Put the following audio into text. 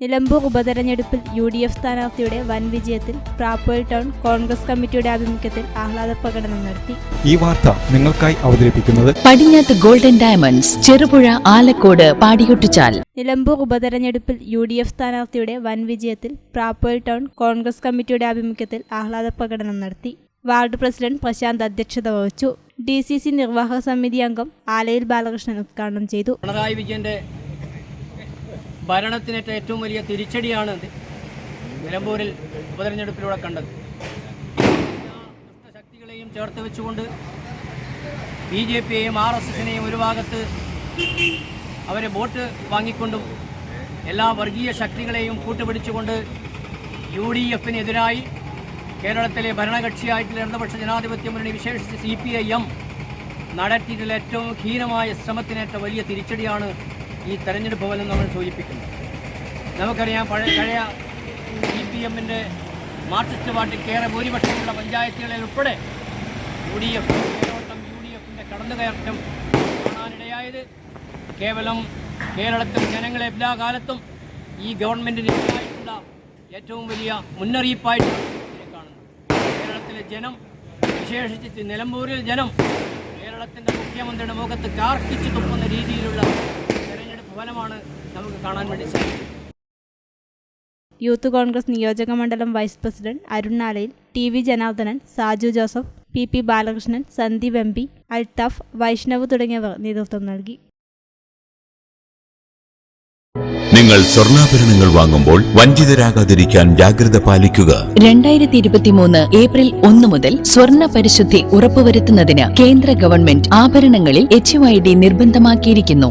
നിലമ്പൂർ ഉപതെരഞ്ഞെടുപ്പിൽ U D F സ്ഥാനാർത്ഥിയുടെ വൻ വിജയത്തിൽ പ്രാപ്പോയിൽ ടൗൺ കോൺഗ്രസ് കമ്മിറ്റിയുടെ ആഭിമുഖ്യത്തിൽ ആഹ്ലാദ പ്രകടനം നടത്തി. ഈ വാർത്ത നിങ്ങൾക്കായി അവതരിപ്പിക്കുന്നത് പടിഞ്ഞാത്ത് ഗോൾഡൻ ഡയമണ്ട്സ് ചെറുപുഴ ആലക്കോട് പാടിയൊട്ടിച്ചാൽ. നിലമ്പൂർ ഉപതെരഞ്ഞെടുപ്പിൽ യു ഡി എഫ് സ്ഥാനാർത്ഥിയുടെ വൻ വിജയത്തിൽ പ്രാപ്പോയിൽ ടൗൺ കോൺഗ്രസ് കമ്മിറ്റിയുടെ ആഭിമുഖ്യത്തിൽ ആഹ്ലാദ പ്രകടനം നടത്തി. വാർഡ് പ്രസിഡന്റ് പ്രശാന്ത് അധ്യക്ഷത വഹിച്ചു. ഡി സി സി നിർവാഹക സമിതി അംഗം ആലയിൽ ബാലകൃഷ്ണൻ ഉദ്ഘാടനം ചെയ്തു. പിണറായി വിജയന്റെ ഭരണത്തിനേറ്റ ഏറ്റവും വലിയ തിരിച്ചടിയാണ് നിലമ്പൂരിൽ ഉപതെരഞ്ഞെടുപ്പിലൂടെ കണ്ടത്. ശക്തികളെയും ചേർത്ത് വെച്ചുകൊണ്ട് ബി ജെ പിയെയും ആർ എസ് എസിനെയും ഒരു ഭാഗത്ത് അവരെ വോട്ട് വാങ്ങിക്കൊണ്ടും എല്ലാ വർഗീയ ശക്തികളെയും കൂട്ടുപിടിച്ചുകൊണ്ട് യു ഡി എഫിനെതിരായി കേരളത്തിലെ ഭരണകക്ഷിയായിട്ടുള്ള ഇടതുപക്ഷ ജനാധിപത്യ മുന്നണി വിശേഷിച്ച് സി പി ഐ എം നടത്തിയിട്ടുള്ള ഏറ്റവും ഹീനമായ ശ്രമത്തിനേറ്റ വലിയ തിരിച്ചടിയാണ് ഈ തെരഞ്ഞെടുപ്പ് ഫലം നമ്മൾ സൂചിപ്പിക്കുന്നു. നമുക്കറിയാം പഴയ പഴയ സി പി എമ്മിന്റെ മാർക്സിസ്റ്റ് പാർട്ടിക്കേറെ ഭൂരിപക്ഷമുള്ള പഞ്ചായത്തുകളിൽ ഉൾപ്പെടെ U D F Keralam U D എഫിന്റെ കടന്നുകയറ്റം കാണാനിടയായത്. കേവലം കേരളത്തിൽ ജനങ്ങളെ എല്ലാ കാലത്തും ഈ ഗവൺമെന്റിന് എതിരായിട്ടുള്ള ഏറ്റവും വലിയ മുന്നറിയിപ്പായിട്ട് കാണുന്നു. കേരളത്തിലെ ജനം വിശേഷിച്ച് നിലമ്പൂരിൽ ജനം കേരളത്തിന്റെ മുഖ്യമന്ത്രിയുടെ മുഖത്ത് കാർക്കിച്ചു തുപ്പുന്ന രീതിയിലുള്ള ഫലമാണ് നമുക്ക് കാണാൻ വേണ്ടി സാധിക്കും യൂത്ത് കോൺഗ്രസ് നിയോജക മണ്ഡലം vice president Arun Nalayil T V Janardhanan Saju Joseph P P Balakrishnan Sandeep M P Althaf Vaishnav തുടങ്ങിയവർ നേതൃത്വം നൽകി. നിങ്ങൾ സ്വർണാഭരണങ്ങൾ വാങ്ങുമ്പോൾ വഞ്ചിതരാകാതിരിക്കാൻ ജാഗ്രത പാലിക്കുക. രണ്ടായിരത്തി ഇരുപത്തിമൂന്ന് ഏപ്രിൽ ഒന്ന് മുതൽ സ്വർണ പരിശുദ്ധി ഉറപ്പുവരുത്തുന്നതിന് കേന്ദ്ര ഗവൺമെന്റ് ആഭരണങ്ങളിൽ എച്ച് നിർബന്ധമാക്കിയിരിക്കുന്നു.